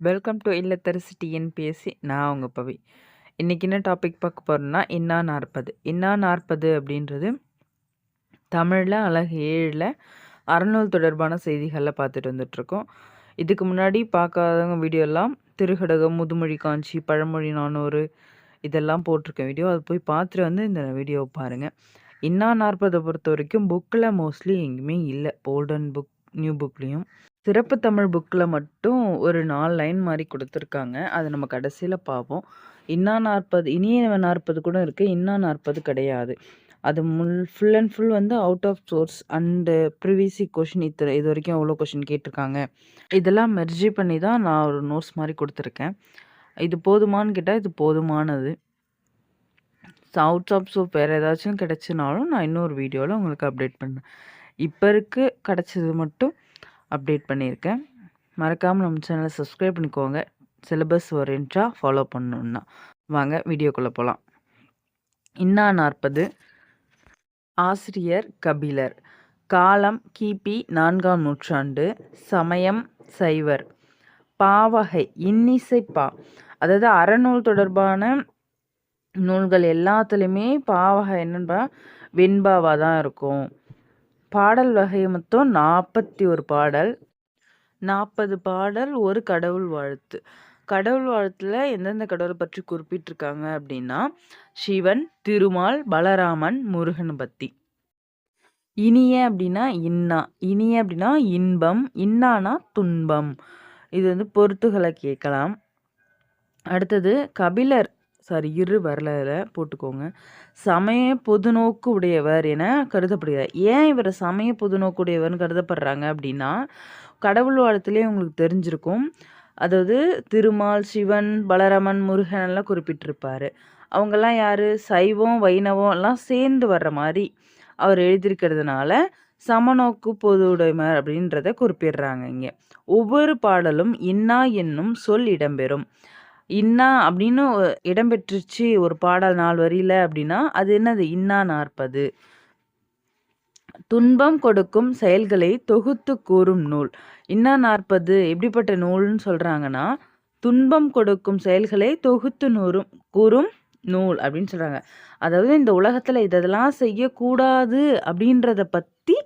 Welcome to இல்லத்தரசி TNPSC நான் அவங்க பவி. இன்றைக்கி என்ன டாபிக் பார்க்க போகிறோன்னா இன்னா நாற்பது. இன்னா நாற்பது அப்படின்றது தமிழில் அழகு ஏழில் அறநூல் தொடர்பான செய்திகளில் பார்த்துட்டு வந்துட்ருக்கோம் இதுக்கு முன்னாடி பார்க்காதவங்க வீடியோலாம் திருகடகம் முதுமொழி காஞ்சி பழமொழி நானூறு இதெல்லாம் போட்டிருக்கேன் வீடியோ அது போய் பார்த்துட்டு வந்து இந்த வீடியோவை பாருங்கள் இன்னா நாற்பதை பொறுத்த வரைக்கும் புக்கில் மோஸ்ட்லி எங்கேயுமே இல்லை. ஓல்டன் புக் நியூ புக்லேயும் சிறப்பு தமிழ் புக்கில் மட்டும் ஒரு நாலு லைன் மாதிரி கொடுத்துருக்காங்க. அதை நம்ம கடைசியில் பார்ப்போம் இன்னா நாற்பது இனிய நாற்பது கூட இருக்குது இன்னா நாற்பது கிடையாது. அது முல் ஃபுல் அண்ட் ஃபுல் வந்து out of source and privacy question இத்தனை இது வரைக்கும் எவ்வளோ கொஷின் கேட்டிருக்காங்க. இதெல்லாம் மெர்ஜி பண்ணி தான் நான் ஒரு நோட்ஸ் மாதிரி கொடுத்துருக்கேன். இது போதுமான்னு கேட்டால் இது போதுமானது. அவுட் ஆஃப் சோப் வேறு ஏதாச்சும் கிடச்சினாலும் நான் இன்னொரு வீடியோவில் உங்களுக்கு அப்டேட் பண்ணேன் இப்போ இருக்கு கிடச்சது மட்டும் அப்டேட் பண்ணியிருக்கேன். மறக்காமல் நம்ம சேனலை சப்ஸ்கிரைப் பண்ணிக்கோங்க. சிலபஸ் ஓரியன்ட்டாக ஃபாலோ பண்ணணுன்னா வாங்க வீடியோக்குள்ளே போகலாம் இன்னா நாற்பது. ஆசிரியர் கபிலர். காலம் கிபி நான்காம் நூற்றாண்டு. சமயம் சைவர். பாவகை இன்னிசை பா. அதாவது அறநூல் தொடர்பான நூல்கள் எல்லாத்துலேயுமே பாவகை என்னென்னா வெண்பாவாக தான் இருக்கும். பாடல் வகை மொத்தம் நாற்பத்தி ஒரு பாடல். நாற்பது பாடல் ஒரு கடவுள் வாழ்த்து. கடவுள் வாழ்த்தில் எந்தெந்த கடவுளை பற்றி குறிப்பிட்டிருக்காங்க அப்படின்னா சிவன் திருமால் பலராமன் முருகன் பத்தி. இனிய அப்படின்னா இன்னா. இனிய அப்படின்னா இன்பம் இன்னானா துன்பம். இது வந்து பொறுத்துகளை கேட்கலாம். அடுத்தது கபிலர். சாரி இரு வரலாறு போட்டுக்கோங்க. சமய பொதுநோக்கு உடையவர் என கருதப்படுகிறார். ஏன் இவர் சமய பொதுநோக்கு உடையவர்னு கருதப்படுறாங்க அப்படின்னா கடவுள் வாழ்த்துலேயே உங்களுக்கு தெரிஞ்சிருக்கும். அதாவது திருமால் சிவன் பலராமன் முருகன் எல்லாம் குறிப்பிட்டிருப்பார். அவங்கெல்லாம் யார்? சைவம் வைணவம் எல்லாம் சேர்ந்து வர்ற மாதிரி அவர் எழுதியிருக்கிறதுனால சமநோக்கு பொது உடைமர் அப்படின்றத குறிப்பிடுறாங்க இங்கே. ஒவ்வொரு பாடலும் இன்னா என்னும் சொல் இடம்பெறும். இன்னா அப்படின்னு இடம்பெற்றுச்சு ஒரு பாடல் நாலு வரியில அப்படின்னா அது என்னது? இன்னா நாற்பது. துன்பம் கொடுக்கும் செயல்களை தொகுத்து கூறும் நூல். இன்னா நாற்பது எப்படிப்பட்ட நூல்னு சொல்கிறாங்கன்னா துன்பம் கொடுக்கும் செயல்களை தொகுத்து நூறும் கூறும் நூல் அப்படின்னு சொல்கிறாங்க அதாவது இந்த உலகத்தில் இதெல்லாம் செய்யக்கூடாது அப்படின்றத பற்றி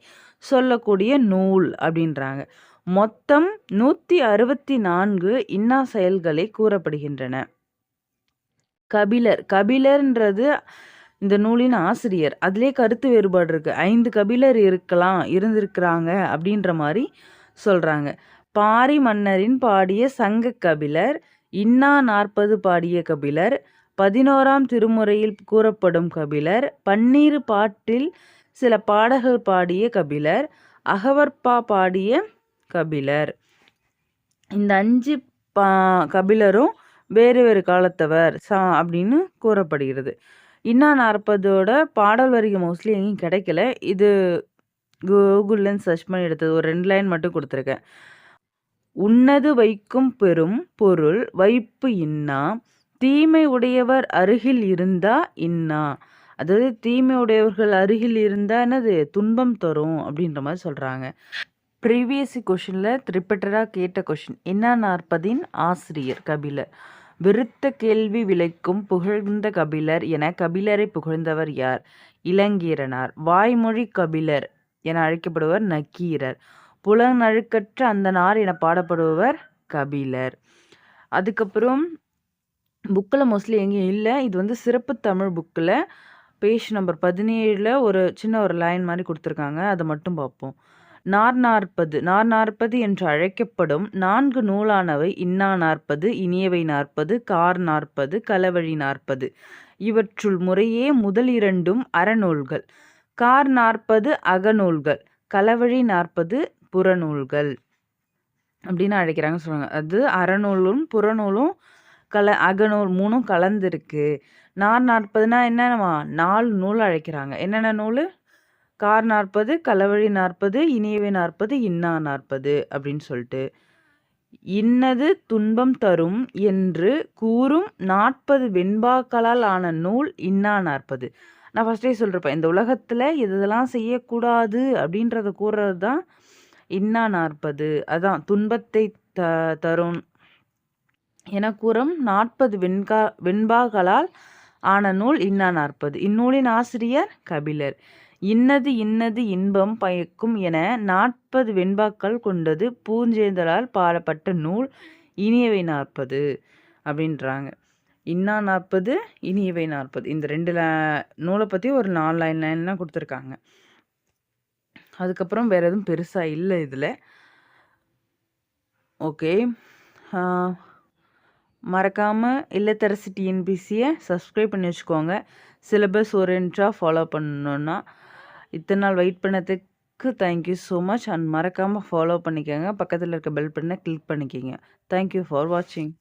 சொல்லக்கூடிய நூல் அப்படின்றாங்க. மொத்தம் நூற்றி அறுபத்தி நான்கு இன்னா செயல்களை கூறப்படுகின்றன. கபிலர். கபிலர்ன்றது இந்த நூலின் ஆசிரியர். அதிலே கருத்து வேறுபாடு இருக்குது ஐந்து கபிலர் இருக்கலாம் இருந்திருக்கிறாங்க அப்படின்ற மாதிரி சொல்கிறாங்க பாரி மன்னரின் பாடிய சங்க கபிலர் இன்னா நாற்பது பாடிய கபிலர் பதினோராம் திருமுறையில் கூறப்படும் கபிலர் பன்னீர் பாட்டில் சில பாடல்கள் பாடிய கபிலர் அகவற்பா பாடிய கபிலர். இந்த அஞ்சு பா கபிலரும் வேறு வேறு காலத்தவர் சா அப்படின்னு கூறப்படுகிறது. இன்னா நாற்பதோட பாடல் வரிகை மோஸ்ட்லி எங்கேயும் கிடைக்கல. இது கூகுள்லேருந்து சர்ச் பண்ணி எடுத்தது. ஒரு ரெண்டு லைன் மட்டும் கொடுத்துருக்கேன். உன்னது வைக்கும் பெரும் பொருள் வைப்பு இன்னா தீமை உடையவர் அருகில் இருந்தா இன்னா. அதாவது தீமை உடையவர்கள் அருகில் இருந்தா என்னது? துன்பம் தரும் அப்படின்ற மாதிரி சொல்கிறாங்க ப்ரீவியஸ் கொஷினில் ரிப்பீட்டடாக கேட்ட கொஷின் என்ன நாற்பதின் ஆசிரியர் கபிலர்? விருத்த கேள்வி விளைக்கும் புகழ்ந்த கபிலர் என கபிலரை புகழ்ந்தவர் யார்? இளங்கீரனார் வாய்மொழி கபிலர் என அழைக்கப்படுவர் நக்கீரர் புலநழுக்கற்ற அந்த நார் என பாடப்படுபவர் கபிலர். அதுக்கப்புறம் புக்கில் மோஸ்ட்லி எங்கேயும் இல்லை. இது வந்து சிறப்பு தமிழ் புக்கில் பேஜ் நம்பர் பதினேழில் ஒரு சின்ன ஒரு லைன் மாதிரி கொடுத்துருக்காங்க. அதை மட்டும் பார்ப்போம். நார் நாற்பது நார் நாற்பது என்று அழைக்கப்படும் நான்கு நூலானவை இன்னா நாற்பது இனியவை நாற்பது கார் நாற்பது களவழி நாற்பது. இவற்றுள் முறையே முதல் இரண்டும் அறநூல்கள். கார் நாற்பது அகநூல்கள். களவழி நாற்பது புறநூல்கள். அப்படின்னு அழைக்கிறாங்க சொல்லுவாங்க. அது அறநூலும் புறநூலும் கல அகநூல் மூணும் கலந்துருக்கு. நார் நாற்பதுனா என்னென்னவா நாலு நூல் அழைக்கிறாங்க. என்னென்ன நூல்? கார் நாற்பது களவழி நாற்பது இனியவை நாற்பது இன்னா நாற்பது அப்படின்னு சொல்லிட்டு. இன்னது துன்பம் தரும் என்று கூறும் நாற்பது வெண்பாக்களால் ஆன நூல் இன்னா நாற்பது. நான் ஃபஸ்ட்டே சொல்கிறப்பேன் இந்த உலகத்தில் இதெல்லாம் செய்யக்கூடாது அப்படின்றத கூறுறது தான் இன்னா நாற்பது. அதான் துன்பத்தை த தரும் என கூறும் நாற்பது வெண்கா வெண்பாக்களால் ஆன நூல் இன்னா நாற்பது. இந்நூலின் ஆசிரியர் கபிலர். இன்னது இன்னது இன்பம் பயக்கும் என நாற்பது வெண்பாக்கள் கொண்டது பூஞ்சேந்தலால் பாடப்பட்ட நூல் இனியவை நாற்பது அப்படின்றாங்க. இன்னா நாற்பது இனியவை நாற்பது. இந்த ரெண்டு நூலை பற்றி ஒரு நாலு லைன் லைன்லாம் கொடுத்துருக்காங்க. அதுக்கப்புறம் வேறு எதுவும் பெருசாக இல்லை இதில். ஓகே. மறக்காமல் இல்லத்தரசி டிஎன்பிசியை சப்ஸ்கிரைப் பண்ணி வச்சுக்கோங்க. சிலபஸ் ஓரியன்டாக ஃபாலோ பண்ணணுன்னா இத்தனை நாள் வெயிட் பண்ணதுக்கு thank you so much and மறக்காமல் ஃபாலோ பண்ணிக்கோங்க. பக்கத்தில் இருக்க பெல் பட்டனை கிளிக் பண்ணிக்கோங்க. தேங்க்யூ ஃபார் வாட்சிங்